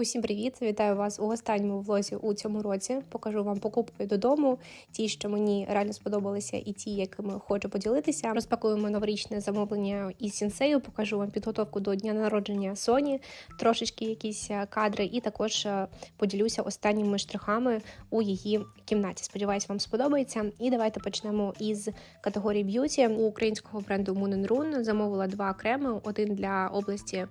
Усім привіт! Вітаю вас у останньому влозі у цьому році. Покажу вам покупки додому, ті, що мені реально сподобалися, і ті, якими хочу поділитися. Розпакуємо новорічне замовлення із сінсею. Покажу вам підготовку до дня народження Соні, трошечки якісь е, кадри, і також е, поділюся останніми штрихами у її кімнаті. Сподіваюсь, вам сподобається. І давайте почнемо із категорії б'юті у українського бренду Moon Run. Замовила два креми: один для області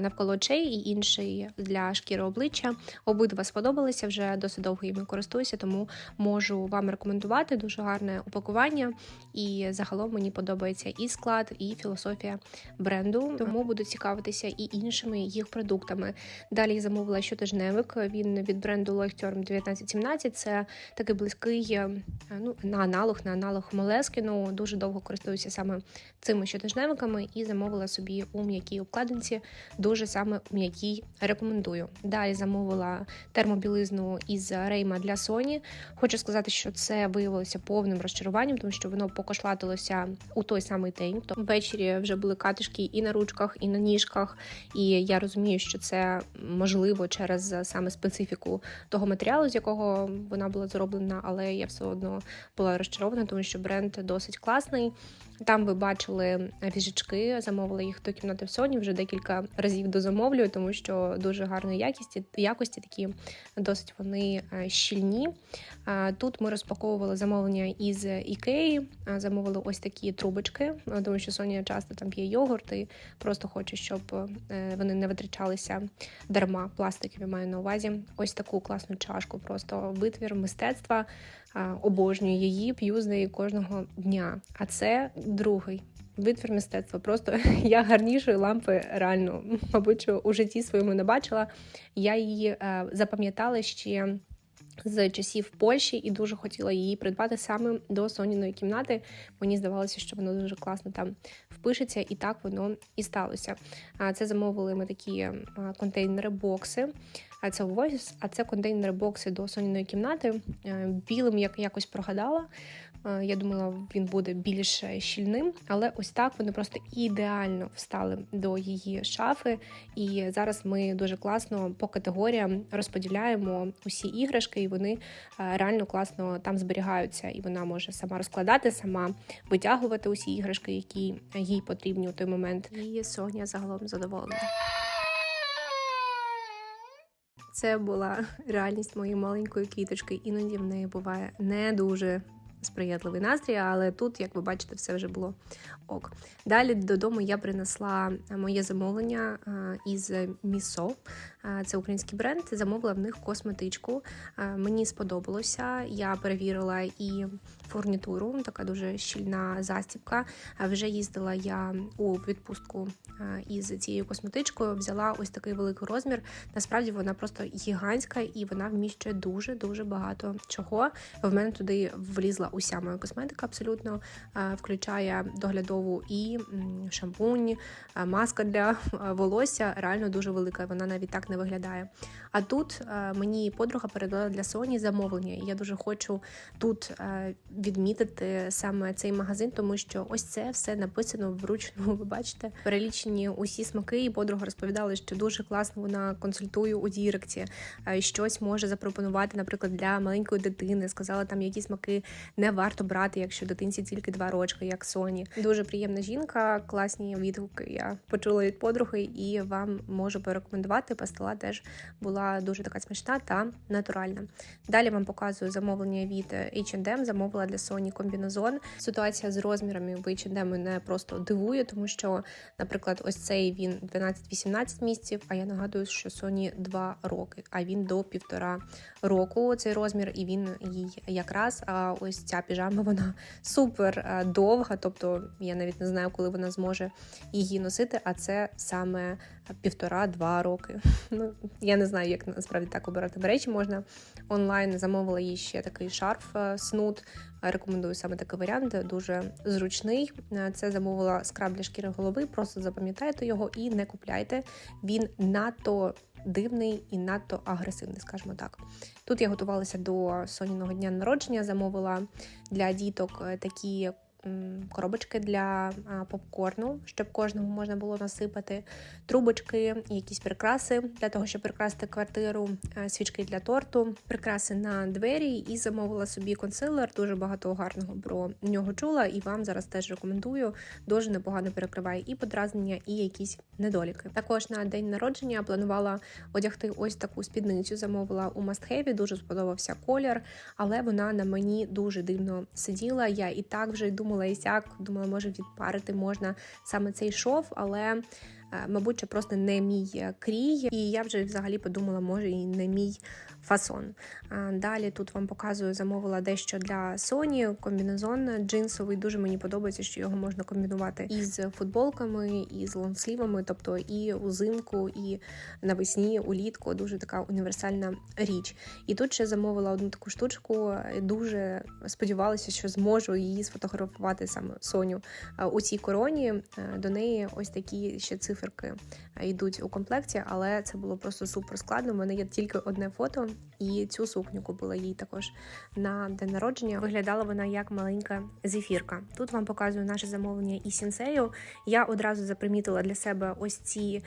навколо очей і інший для шкіри обличчя. Обидва сподобалися вже досить довго іми користуюся, тому можу вам рекомендувати дуже гарне упакування. І загалом мені подобається і склад, і філософія бренду. Тому буду цікавитися і іншими їх продуктами. Далі замовила щотижневик. Він від бренду Leuchtturm 1917. Це такий близький е, ну, на аналог, на аналог Молескіну. Дуже довго користуюся саме цими щотижневиками і замовила собі у м'якій обкладинці. Дуже саме м'якій рекомендую. Далі замовила термобілизну із Рейма для Sony. Хочу сказати, що це виявилося повним розчаруванням, тому що воно покошлатилося у той самий день. То ввечері вже були катишки і на ручках, і на ніжках. І я розумію, що це можливо через саме специфіку того матеріалу, з якого вона була зроблена, але я все одно була розчарована, тому що бренд досить класний. Там ви бачили віжачки, замовила їх до кімнати в Sony, вже декілька разів дозамовлюю, тому що дуже гарної якості, якості такі досить вони е, щільні. Тут ми розпаковували замовлення із Ікеї, замовили ось такі трубочки, тому що Соня часто там п'є йогурт і просто хоче, щоб е, вони не витрачалися дарма. Пластикові маю на увазі. Ось таку класну чашку, просто витвір мистецтва. Обожнюю її, п'ю з неї кожного дня. А це другий витвір мистецтва. Просто я гарнішої лампи реально, мабуть, у житті своєму не бачила. Я її е, запам'ятала ще. З часів Польщі і дуже хотіла її придбати саме до Соніної кімнати. Мені здавалося, що воно дуже класно там впишеться, і так воно і сталося. Це замовили ми такі контейнери, бокси. А це ось, а це контейнери бокси до Соніної кімнати. Е, білим як якось прогадала. Е, Я думала, він буде більш щільним, але ось так вони просто ідеально встали до її шафи. І зараз ми дуже класно по категоріям розподіляємо усі іграшки, і вони е, реально класно там зберігаються. І вона може сама розкладати, сама витягувати усі іграшки, які їй потрібні у той момент. І Соня загалом задоволена. Це була реальність моєї маленької квіточки. Іноді в неї буває не дуже сприятливий настрій, але тут, як ви бачите, все вже було ок. Далі додому я принесла моє замовлення із Місо. Це український бренд. Замовила в них косметичку. Мені сподобалося. Я перевірила і фурнітуру, така дуже щільна застібка. Вже їздила я у відпустку із цією косметичкою. Взяла ось такий великий розмір. Насправді вона просто гігантська і вона вміщує дуже дуже багато чого. В мене туди влізла уся моя косметика, абсолютно включає доглядову і шампунь, маска для волосся. Реально дуже велика. Вона навіть так не виглядає. А тут мені подруга передала для Соні замовлення. І я дуже хочу тут відмітити саме цей магазин, тому що ось це все написано вручну. Ви бачите, перелічені усі смаки, і подруга розповідала, що дуже класно вона консультує у Діректі, щось може запропонувати, наприклад, для маленької дитини. Сказала там, які смаки не варто брати, якщо дитинці тільки два рочки, як Соні. Дуже приємна жінка, класні відгуки. Я почула від подруги і вам можу порекомендувати. Пастила теж була дуже така смачна та натуральна. Далі вам показую замовлення від H&M, замовила для Sony комбінезон. Ситуація з розмірами в H&M мене просто дивує, тому що, наприклад, ось цей він 12-18 місяців, а я нагадую, що Sony 2 роки, а він до півтора року цей розмір, і він їй якраз. А ось ця піжама вона супер довга, тобто я навіть не знаю, коли вона зможе її носити, а це саме півтора-два роки. Ну, Я не знаю, як насправді так обирати До речі можна. Онлайн замовила їй ще такий шарф снуд. Рекомендую саме такий варіант, дуже зручний. Це замовила скраб для шкіри голови, просто запам'ятайте його і не купляйте. Він надто дивний і надто агресивний, скажімо так. Тут я готувалася до соняного дня народження, замовила для діток такі м, коробочки для попкорну, щоб кожному можна було насипати трубочки, якісь прикраси для того, щоб прикрасити квартиру, свічки для торту, прикраси на двері і замовила собі консилер. Дуже багато гарного про нього чула, і вам зараз теж рекомендую. Дуже непогано перекриває і подразнення, і якісь недоліки. Також на день народження планувала одягти ось таку спідницю. Замовила у мастхеві. Дуже сподобався колір, але вона на мені дуже дивно сиділа. Я і так вже думала, і сяк думала, може відпарити можна саме цей шов, але. Е, Мабуть, це просто не мій е, крій, і я вже взагалі подумала, може і не мій фасон. Далі тут вам показую, замовила дещо для Sony, комбінезон джинсовий. Дуже мені подобається, що його можна комбінувати із футболками, і з лонслівами, тобто і узимку, і навесні, улітку. Дуже така універсальна річ. І тут ще замовила одну таку штучку. Дуже сподівалася, що зможу її сфотографувати саме Соню Е, у цій короні. Е, До неї ось такі ще циферки е, йдуть у комплекті, але це було просто супер складно. У мене є тільки одне фото, і цю сукню купила їй також на день народження. Виглядала вона як маленька зефірка. Тут вам показую наше замовлення і сінсею. Я одразу запримітила для себе ось ці.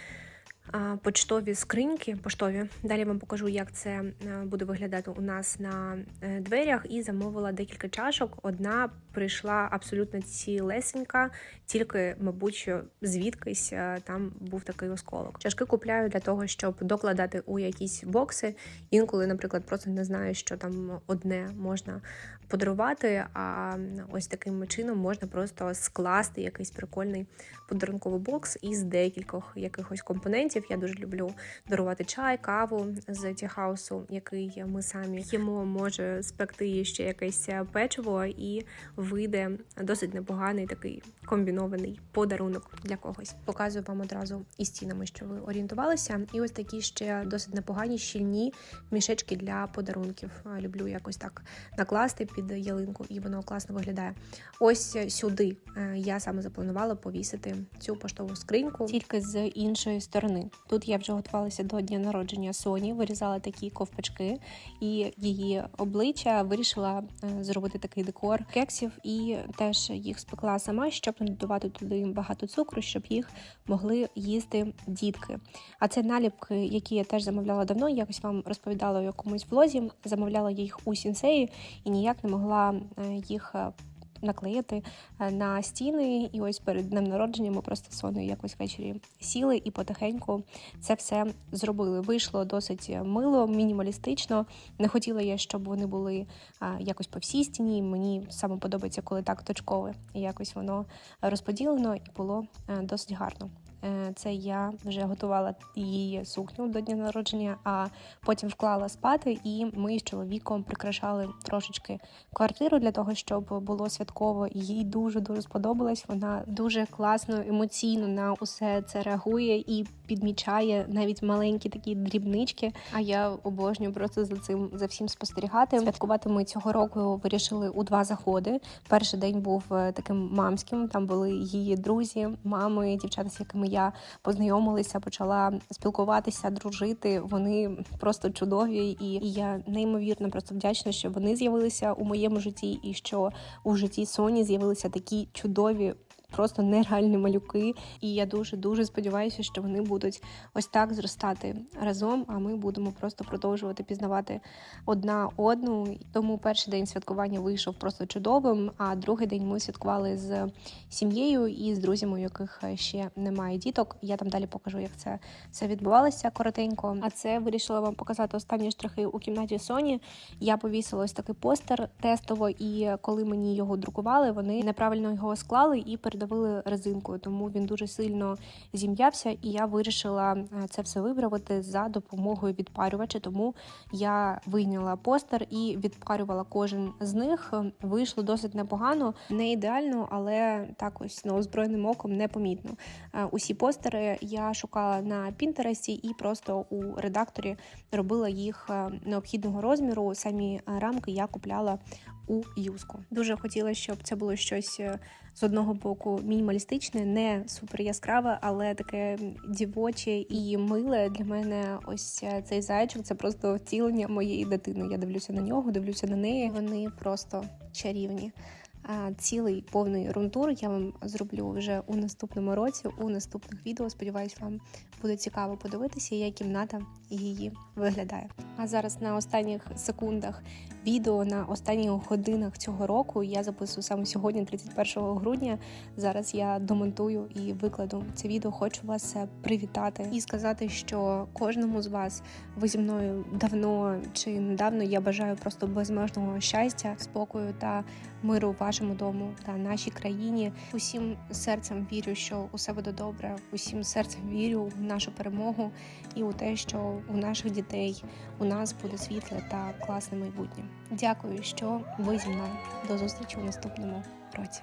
Почтові скриньки поштові. Далі вам покажу, як це е, буде виглядати у нас на е, дверях. І замовила декілька чашок. Одна прийшла абсолютно цілесенька, тільки, мабуть, що звідкись е, там був такий осколок. Чашки купляю для того, щоб докладати у якісь бокси. Інколи, наприклад, просто не знаю, що там одне можна подарувати. А ось таким чином можна просто скласти якийсь прикольний подарунковий бокс із декількох якихось компонентів. Я дуже люблю дарувати чай, каву з тіхаусу, який ми самі їмо, може спекти ще якесь печиво, і вийде досить непоганий такий комбінований подарунок для когось. Показую вам одразу і стінами, що ви орієнтувалися. І ось такі ще досить непогані щільні мішечки для подарунків. Люблю якось так накласти під ялинку, і воно класно виглядає. Ось сюди е, я саме запланувала повісити цю поштову скриньку тільки з іншої сторони. Тут я вже готувалася до дня народження Соні, вирізала такі ковпачки, і її обличчя вирішила е, зробити такий декор кексів, і теж їх спекла сама, щоб не додавати туди багато цукру, щоб їх могли їсти дітки. А це наліпки, які я теж замовляла давно. Якось вам розповідала у якомусь влозі. Замовляла їх у сінсеї і ніяк не могла е, їх. Е, Наклеїти е, на стіни, і ось перед днем народження ми просто з Сонею якось ввечері сіли і потихеньку це все зробили. Вийшло досить мило, мінімалістично. Не хотіла я, щоб вони були якось по всій стіні. Мені саме подобається, коли так точкове. І якось воно розподілено і було е, досить гарно. Е, Це я вже готувала її сукню до дня народження, а потім вклала спати, і ми з чоловіком прикрашали трошечки квартиру для того, щоб було святково. Їй дуже дуже сподобалось. Вона дуже класно, емоційно на усе це реагує і підмічає навіть маленькі такі дрібнички. А я обожнюю просто за цим за всім спостерігати. Святкувати ми цього року вирішили у два заходи. Перший день був е, таким мамським. Там були її друзі, мами, дівчата, з якими я познайомилася, почала спілкуватися, дружити. Вони просто чудові, і я неймовірно просто вдячна, що вони з'явилися у моєму житті, і що у житті Соні з'явилися такі чудові. Просто нереальні малюки, і я дуже дуже сподіваюся, що вони будуть ось так зростати разом. А ми будемо просто продовжувати пізнавати одна одну. Тому перший день святкування вийшов просто чудовим. А другий день ми святкували з сім'єю і з друзями, у яких ще немає діток. Я там далі покажу, як це все відбувалося коротенько. А це вирішила вам показати останні штрихи у кімнаті Соні. Я повісила ось такий постер тестово, і коли мені його друкували, вони неправильно його склали і передавили резинкою, тому він дуже сильно зім'явся. І я вирішила е, це все виправити за допомогою відпарювача. Тому я вийняла постер і відпарювала кожен з них. Вийшло досить непогано, не ідеально, але так ось неозброєним оком непомітно. Е, Усі постери я шукала на Пінтересті і просто у редакторі робила їх е, необхідного розміру. Самі рамки я купляла у юску. Дуже хотіла, щоб це було щось е, з одного боку мінімалістичне, не супер яскраве, але таке дівоче і миле. Для мене ось е, цей зайчик це просто втілення моєї дитини. Я дивлюся на нього, дивлюся на неї. Вони просто чарівні. Цілий повний рунтур я вам зроблю вже у наступному році, у наступних відео. Сподіваюсь, вам буде цікаво подивитися, як кімната її виглядає. А зараз на останніх секундах відео на останніх годинах цього року я записую саме сьогодні, 31 грудня. Зараз я домонтую і викладу це відео. Хочу вас е, привітати і сказати, що кожному з вас ви зі мною давно чи недавно я бажаю просто безмежного щастя, спокою та миру вашому дому та нашій країні. Усім серцем вірю, що усе буде добре. Усім серцем вірю в нашу перемогу і у те, що у наших дітей у нас буде світле та класне майбутнє. Дякую, що ви зі мною. До зустрічі у наступному році.